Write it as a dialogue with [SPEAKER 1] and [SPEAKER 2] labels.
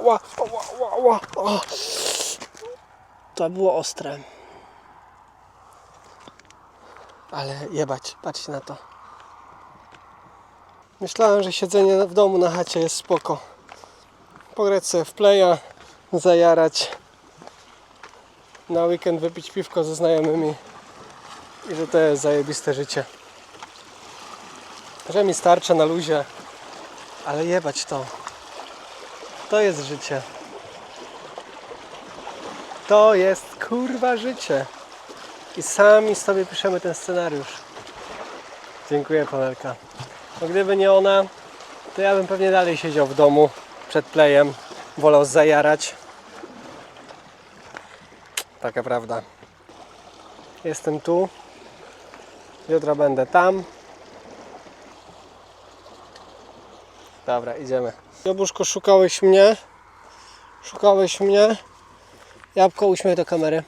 [SPEAKER 1] ła, ła, ła, ła. O. To było ostre. Ale jebać, patrzcie na to. Myślałem, że siedzenie w domu na chacie jest spoko. Pograć sobie w playa, zajarać. Na weekend wypić piwko ze znajomymi. I że to jest zajebiste życie. Że mi starczy na luzie. Ale jebać to. To jest życie. To jest kurwa życie. I sami sobie piszemy ten scenariusz. Dziękuję Pamelka. No gdyby nie ona, to ja bym pewnie dalej siedział w domu przed playem. Wolał zajarać. Taka prawda. Jestem tu. Jutro będę tam. Dobra, idziemy. Jabłuszko, szukałeś mnie. Szukałeś mnie. Jabłko, uśmiech do kamery.